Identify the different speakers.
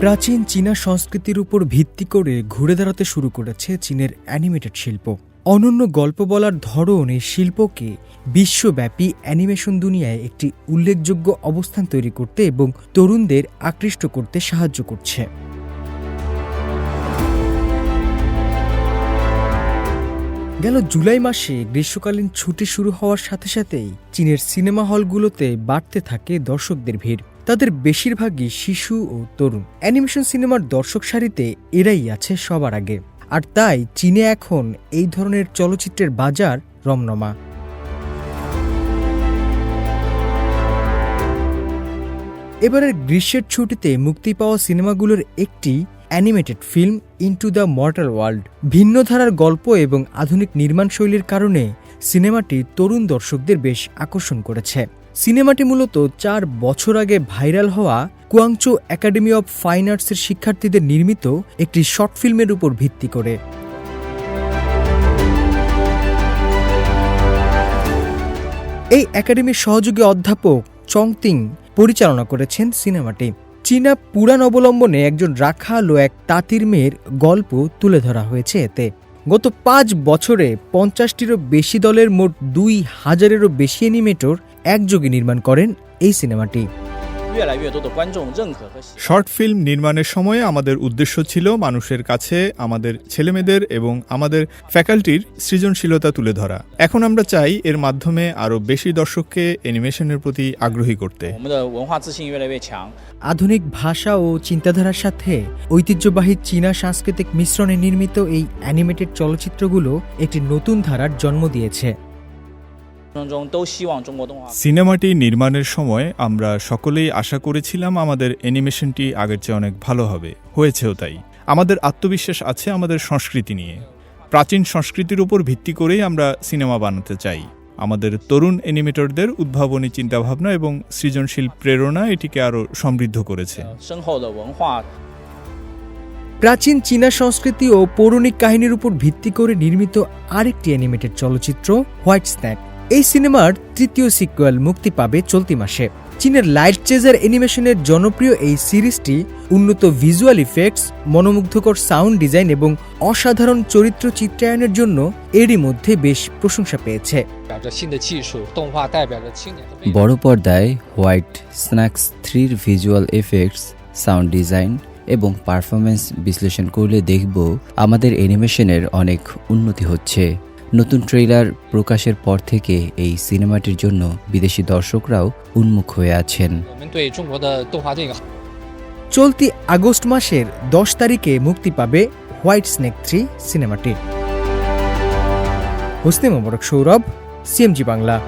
Speaker 1: প্রাচীন চীনা সংস্কৃতির উপর ভিত্তি করে ঘুরে দাঁড়াতে শুরু করেছে চীনের অ্যানিমেটেড শিল্প। অনন্য গল্প বলার ধরন এই শিল্পকে বিশ্বব্যাপী অ্যানিমেশন দুনিয়ায় একটি উল্লেখযোগ্য অবস্থান তৈরি করতে এবং তরুণদের আকৃষ্ট করতে সাহায্য করছে। গেল জুলাই মাসে গ্রীষ্মকালীন ছুটি শুরু হওয়ার সাথে সাথেই চীনের সিনেমা হলগুলোতে বাড়তে থাকে দর্শকদের ভিড়। তাদের বেশিরভাগই শিশু ও তরুণ। অ্যানিমেশন সিনেমার দর্শক সারিতে এরাই আছে সবার আগে। আর তাই চীনে এখন এই ধরনের চলচ্চিত্রের বাজার রমনমা এবারের গ্রীষ্মের ছুটিতে মুক্তি পাওয়া সিনেমাগুলোর একটি animated film into the mortal world ভিন্ন ধারার গল্প এবং আধুনিক নির্মাণ শৈলীর কারণে সিনেমাটি তরুণ দর্শকদের বেশ আকর্ষণ করেছে। সিনেমাটি মূলত চার বছর আগে ভাইরাল হওয়া কুয়াংচো একাডেমি অব ফাইন আর্টসের শিক্ষার্থীদের নির্মিত একটি শর্ট ফিল্মের উপর ভিত্তি করে। এই একাডেমির সহযোগী অধ্যাপক চংতিং পরিচালনা করেছেন সিনেমাটি। চীনা পুরাণ অবলম্বনে একজন রাখাল ও এক তাঁতির মেয়ের গল্প তুলে ধরা হয়েছে এতে। গত পাঁচ বছরে পঞ্চাশটিরও বেশি দলের মোট দুই হাজারেরও বেশি অ্যানিমেটর একযোগে নির্মাণ করেন এই সিনেমাটি।
Speaker 2: শর্ট ফিল্ম নির্মাণের সময়ে আমাদের উদ্দেশ্য ছিল মানুষের কাছে আমাদের ছেলেমেয়েদের এবং আমাদের ফ্যাকাল্টির সৃজনশীলতা তুলে ধরা। এখন আমরা চাই এর মাধ্যমে আরও বেশি দর্শককে অ্যানিমেশনের প্রতি আগ্রহী করতে।
Speaker 1: আধুনিক ভাষা ও চিন্তাধারার সাথে ঐতিহ্যবাহী চীনা সাংস্কৃতিক মিশ্রণে নির্মিত এই অ্যানিমেটেড চলচ্চিত্রগুলো একটি নতুন ধারার জন্ম দিয়েছে।
Speaker 2: সিনেমাটি নির্মাণের সময় আমরা সকলেই আশা করেছিলাম আমাদের অ্যানিমেশনটি আগের চেয়ে অনেক ভালো হবে। হয়েছেও তাই। আমাদের আত্মবিশ্বাস আছে আমাদের সংস্কৃতি নিয়ে। প্রাচীন সংস্কৃতির উপর ভিত্তি করেই আমরা সিনেমা বানাতে চাই। আমাদের তরুণ অ্যানিমেটরদের উদ্ভাবনী চিন্তাভাবনা এবং সৃজনশীল প্রেরণা এটিকে আরও সমৃদ্ধ করেছে।
Speaker 1: প্রাচীন চীনা সংস্কৃতি ও পৌরাণিক কাহিনীর উপর ভিত্তি করে নির্মিত আরেকটি অ্যানিমেটেড চলচ্চিত্র হোয়াইট স্ন্যাক এই সিনেমার তৃতীয় সিকুয়েল মুক্তি পাবে চলতি মাসে। চীনের লাইট চেজার অ্যানিমেশনের জনপ্রিয় এই সিরিজটি উন্নত ভিজুয়াল ইফেক্টস মনোমুগ্ধকর সাউন্ড ডিজাইন এবং অসাধারণ চরিত্র চিত্রায়নের জন্য এরই মধ্যে বেশ প্রশংসা পেয়েছে।
Speaker 3: বড় পর্দায় হোয়াইট স্ন্যাক্স থ্রির ভিজুয়াল এফেক্টস সাউন্ড ডিজাইন এবং পারফরমেন্স বিশ্লেষণ করলে দেখব আমাদের অ্যানিমেশনের অনেক উন্নতি হচ্ছে। নতুন ট্রেইলার প্রকাশের পর থেকে এই সিনেমাটির জন্য বিদেশি দর্শকরাও উন্মুখ হয়ে আছেন।
Speaker 1: চলতি আগস্ট মাসের দশ তারিখে মুক্তি পাবে হোয়াইট স্নেক থ্রি সিনেমাটি। হোসনে মোবারক সৌরভ, সিএমজি বাংলা।